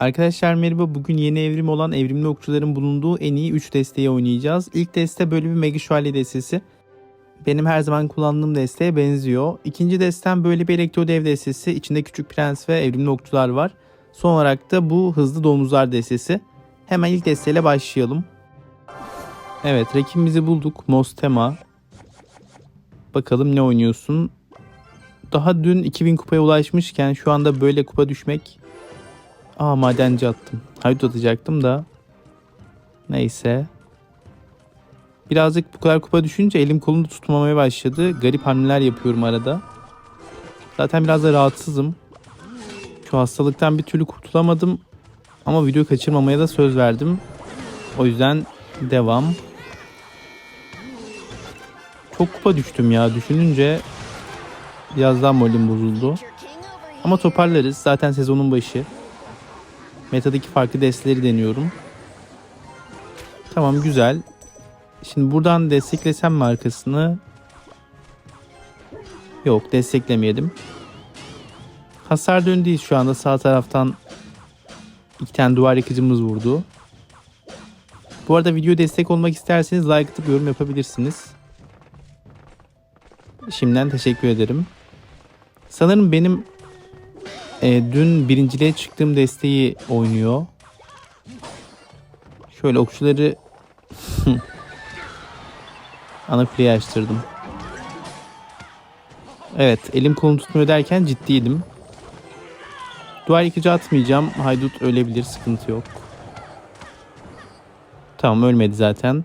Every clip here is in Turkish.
Arkadaşlar merhaba. Bugün yeni evrim olan evrimli okçuların bulunduğu en iyi 3 desteği oynayacağız. İlk deste böyle bir Mega Şövalye destesi. Benim her zaman kullandığım desteğe benziyor. İkinci destem böyle bir elektro dev destesi. İçinde küçük prens ve evrimli okçular var. Son olarak da bu hızlı domuzlar destesi. Hemen ilk desteyle başlayalım. Evet rakibimizi bulduk. Mostema. Bakalım ne oynuyorsun. Daha dün 2000 kupaya ulaşmışken şu anda böyle kupa düşmek Aa madenci attım. Haydut atacaktım da. Neyse. Birazcık bu kadar kupa düşünce elim kolum tutmamaya başladı. Garip hamleler yapıyorum arada. Zaten biraz da rahatsızım. Şu hastalıktan bir türlü kurtulamadım. Ama video kaçırmamaya da söz verdim. O yüzden devam. Çok kupa düştüm ya. Düşününce biraz daha moralim bozuldu. Ama toparlarız. Zaten sezonun başı. Metadaki farklı desteleri deniyorum. Tamam güzel. Şimdi buradan desteklesem mi arkasını? Yok desteklemeyelim. Hasar döndüğü şu anda sağ taraftan iki tane duvar yıkıcımız vurdu. Bu arada video destek olmak isterseniz like atıp yorum yapabilirsiniz. Şimdiden teşekkür ederim. Sanırım benim e, dün birinciliğe çıktığım desteği oynuyor. Şöyle okçuları ana kuleye açtırdım. Evet elim kolum tutmuyor derken ciddiydim. Duvar yıkıcı atmayacağım. Haydut ölebilir sıkıntı yok. Tamam ölmedi zaten.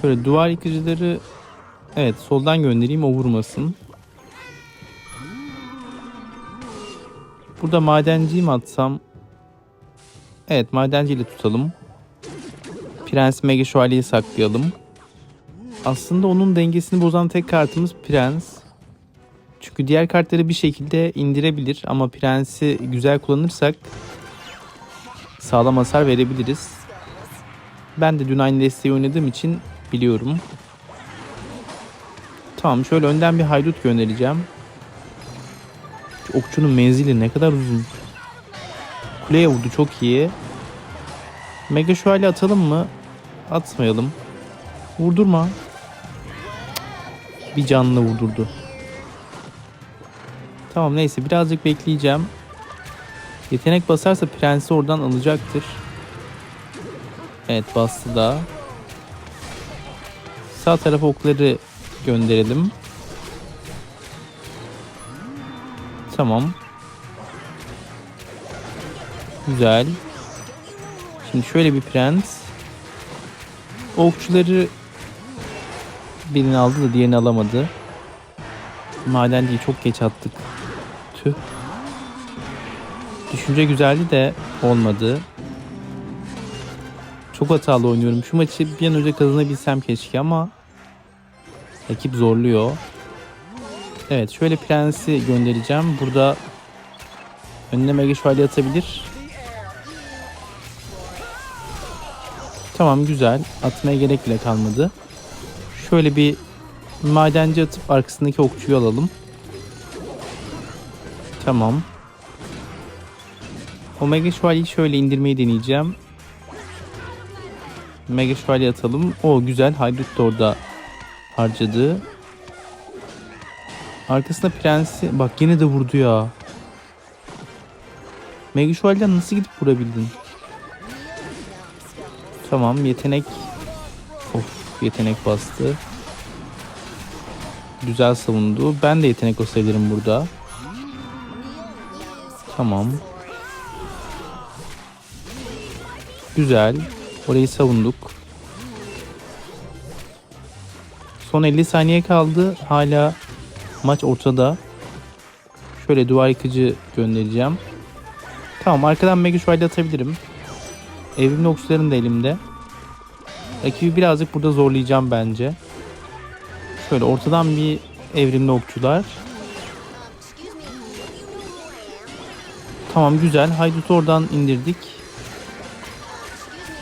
Şöyle duvar yıkıcıları evet soldan göndereyim o vurmasın. Burada madenciyi mi atsam? Evet madenciyle tutalım. Prens Mega Şövalye'yi saklayalım. Aslında onun dengesini bozan tek kartımız Prens. Çünkü diğer kartları bir şekilde indirebilir ama Prens'i güzel kullanırsak sağlam hasar verebiliriz. Ben de dün aynı desteği oynadığım için biliyorum. Tamam şöyle önden bir haydut göndereceğim. Şu okçunun menzili ne kadar uzun. Kuleye vurdu çok iyi. Mega şövalye atalım mı? Atmayalım. Vurdurma. Bir canlı vurdurdu. Tamam neyse birazcık bekleyeceğim. Yetenek basarsa prensi oradan alacaktır. Evet bastı da. Sağ tarafa okları gönderelim. Tamam. Güzel. Şimdi şöyle bir prens. Okçuları birini aldı da diğerini alamadı. Madenciyi çok geç attık. Tüh. Düşünce güzeldi de olmadı. Çok hatalı oynuyorum. Şu maçı bir an önce kazanabilsem keşke ama rakip zorluyor. Evet şöyle prensi göndereceğim. Burada önüne mega şövalye atabilir. Tamam güzel. Atmaya gerek bile kalmadı. Şöyle bir madenci atıp arkasındaki okçuyu alalım. Tamam. O mega şövalyeyi şöyle indirmeyi deneyeceğim. Mega şövalye atalım. O güzel. Haydut da orada harcadı. Arkasında prensi... Bak yine de vurdu ya. Mega Şövalye'den nasıl gidip vurabildin? Tamam yetenek... Of yetenek bastı. Güzel savundu. Ben de yetenek basabilirim burada. Tamam. Güzel. Orayı savunduk. Son 50 saniye kaldı. Hala Maç ortada. Şöyle duvar yıkıcı göndereceğim. Tamam arkadan Mega Şövalye atabilirim. Evrimli okçularım da elimde. Rakibi birazcık burada zorlayacağım bence. Şöyle ortadan bir evrimli okçular. Tamam güzel. Haydut'u oradan indirdik.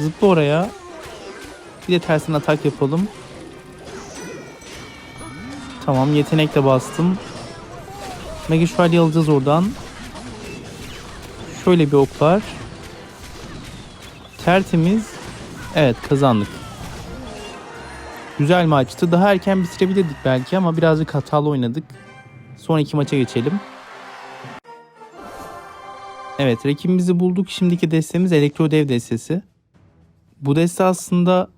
Zıpla oraya. Bir de tersinden atak yapalım. Tamam yetenekle bastım. Mega Şövalye alacağız oradan. Şöyle bir oklar. Tertemiz. Evet kazandık. Güzel maçtı. Daha erken bitirebilirdik belki ama birazcık hatalı oynadık. Sonraki maça geçelim. Evet rakibimizi bulduk. Şimdiki destemiz elektro dev destesi. Bu deste aslında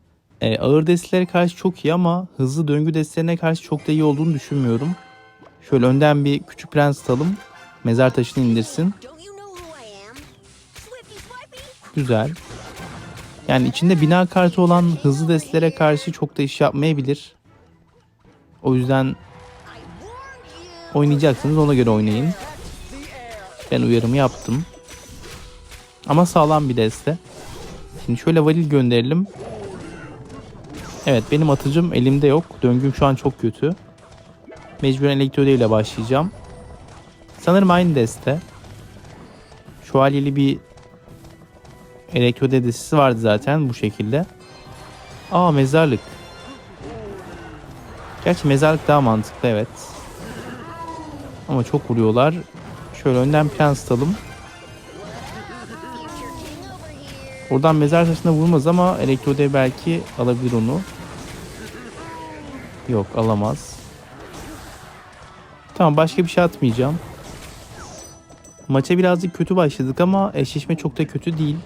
e, ağır destelere karşı çok iyi ama hızlı döngü destelerine karşı çok da iyi olduğunu düşünmüyorum. Şöyle önden bir küçük prens atalım. Mezar taşını indirsin. Güzel. Yani içinde bina kartı olan hızlı destelere karşı çok da iş yapmayabilir. O yüzden oynayacaksınız ona göre oynayın. Ben uyarımı yaptım. Ama sağlam bir deste. Şimdi şöyle varil gönderelim. Evet benim atıcım elimde yok. Döngüm şu an çok kötü. Mecburen elektrode ile başlayacağım. Sanırım aynı deste. Şövalyeli bir elektrode destesi vardı zaten bu şekilde. Aa mezarlık. Gerçi mezarlık daha mantıklı evet. Ama çok vuruyorlar. Şöyle önden prens atalım. Oradan mezar taşına vurmaz ama elektrode belki alabilir onu. Yok alamaz. Tamam başka bir şey atmayacağım. Maça birazcık kötü başladık ama eşleşme çok da kötü değil.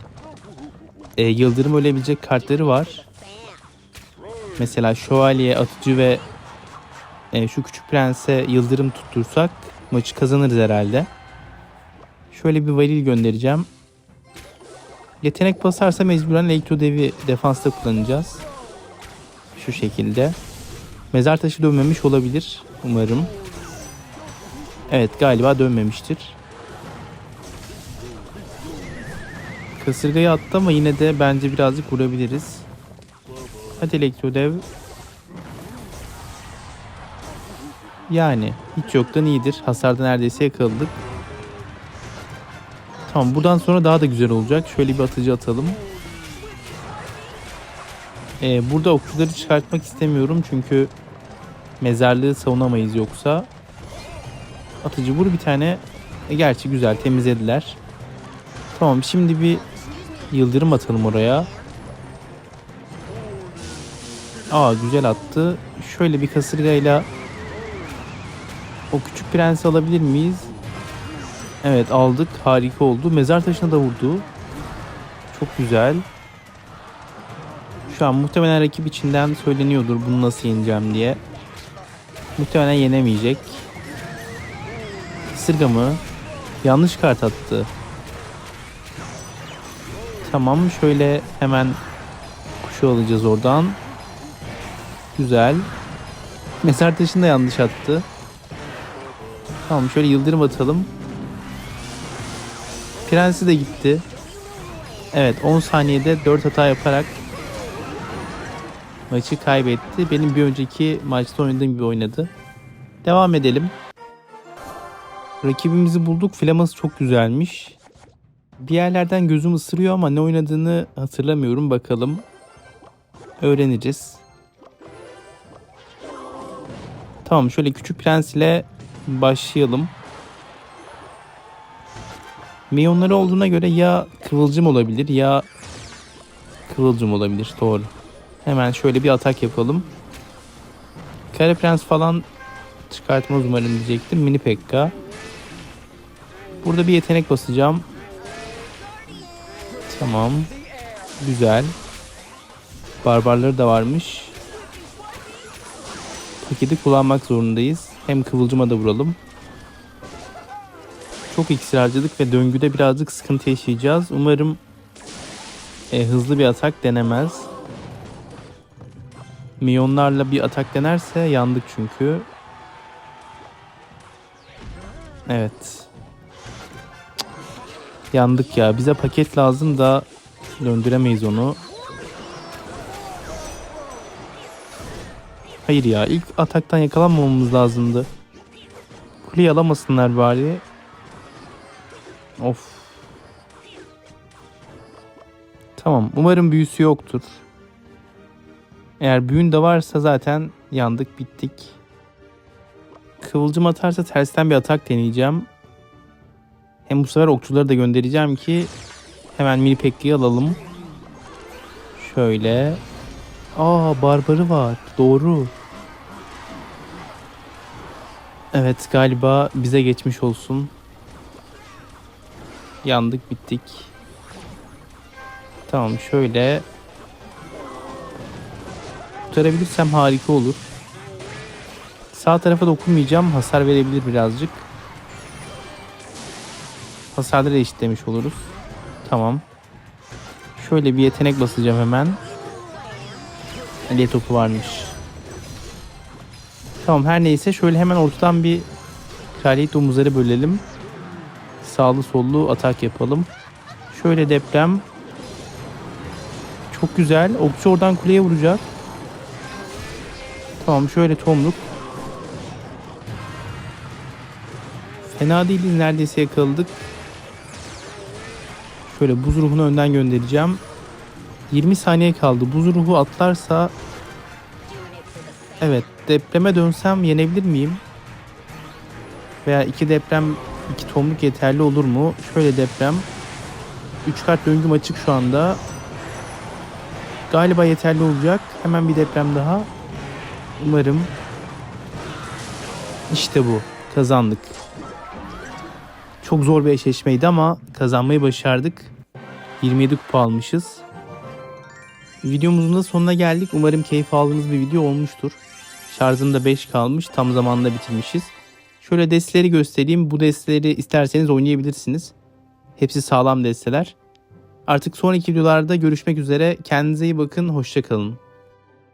E, yıldırım ölebilecek kartları var. Mesela şövalye, atıcı ve e, şu küçük prense yıldırım tuttursak maçı kazanırız herhalde. Şöyle bir varil göndereceğim. Yetenek basarsa mecburen elektro devi defansta kullanacağız. Şu şekilde. Mezar taşı dönmemiş olabilir umarım. Evet galiba dönmemiştir. Kasırgayı attı ama yine de bence birazcık vurabiliriz. Hadi elektrodev. Yani hiç yoktan iyidir. Hasarda neredeyse yakaladık. Tamam buradan sonra daha da güzel olacak. Şöyle bir atıcı atalım. Ee, burada okçuları çıkartmak istemiyorum çünkü mezarlığı savunamayız yoksa. Atıcı vur bir tane. E, gerçi güzel temizlediler. Tamam şimdi bir yıldırım atalım oraya. Aa güzel attı. Şöyle bir kasırgayla o küçük prensi alabilir miyiz? Evet aldık. Harika oldu. Mezar taşına da vurdu. Çok güzel. Şu an muhtemelen rakip içinden söyleniyordur bunu nasıl yeneceğim diye. Muhtemelen yenemeyecek. Kasırga mı? Yanlış kart attı. Tamam şöyle hemen kuşu alacağız oradan. Güzel. Mezar taşını da yanlış attı. Tamam şöyle yıldırım atalım. Prensi de gitti. Evet 10 saniyede 4 hata yaparak maçı kaybetti. Benim bir önceki maçta oynadığım gibi oynadı. Devam edelim. Rakibimizi bulduk. Flaması çok güzelmiş. Bir yerlerden gözüm ısırıyor ama ne oynadığını hatırlamıyorum. Bakalım. Öğreniriz. Tamam şöyle küçük prens ile başlayalım. Milyonları olduğuna göre ya kıvılcım olabilir ya kıvılcım olabilir. Doğru. Hemen şöyle bir atak yapalım. Kare prens falan çıkartmaz umarım diyecektim. Mini pekka. Burada bir yetenek basacağım. Tamam. Güzel. Barbarları da varmış. Paketi kullanmak zorundayız. Hem kıvılcıma da vuralım. Çok iksir harcadık ve döngüde birazcık sıkıntı yaşayacağız. Umarım e, hızlı bir atak denemez. Milyonlarla bir atak denerse yandık çünkü. Evet. Yandık ya. Bize paket lazım da döndüremeyiz onu. Hayır ya ilk ataktan yakalanmamamız lazımdı. Kuleyi alamasınlar bari. Of. Tamam umarım büyüsü yoktur. Eğer büyün de varsa zaten yandık bittik. Kıvılcım atarsa tersten bir atak deneyeceğim. Hem bu sefer okçuları da göndereceğim ki hemen mini pekliği alalım. Şöyle. Aa barbarı var. Doğru. Evet galiba bize geçmiş olsun. Yandık bittik. Tamam şöyle. Kurtarabilirsem harika olur. Sağ tarafa dokunmayacağım. Hasar verebilir birazcık. Hasarları eşitlemiş oluruz. Tamam. Şöyle bir yetenek basacağım hemen. Aliye topu varmış. Tamam her neyse şöyle hemen ortadan bir kraliyet domuzları bölelim. Sağlı sollu atak yapalım. Şöyle deprem. Çok güzel. Okçu oradan kuleye vuracak. Tamam şöyle tomruk. Fena değiliz neredeyse yakaladık. Şöyle buz ruhunu önden göndereceğim. 20 saniye kaldı. Buz ruhu atlarsa Evet depreme dönsem yenebilir miyim? Veya iki deprem iki tomruk yeterli olur mu? Şöyle deprem. 3 kart döngüm açık şu anda. Galiba yeterli olacak. Hemen bir deprem daha. Umarım. İşte bu. Kazandık. Çok zor bir eşleşmeydi ama kazanmayı başardık. 27 kupa almışız. Videomuzun da sonuna geldik. Umarım keyif aldığınız bir video olmuştur. Şarjım da 5 kalmış. Tam zamanında bitirmişiz. Şöyle desteleri göstereyim. Bu desteleri isterseniz oynayabilirsiniz. Hepsi sağlam desteler. Artık sonraki videolarda görüşmek üzere. Kendinize iyi bakın. Hoşçakalın.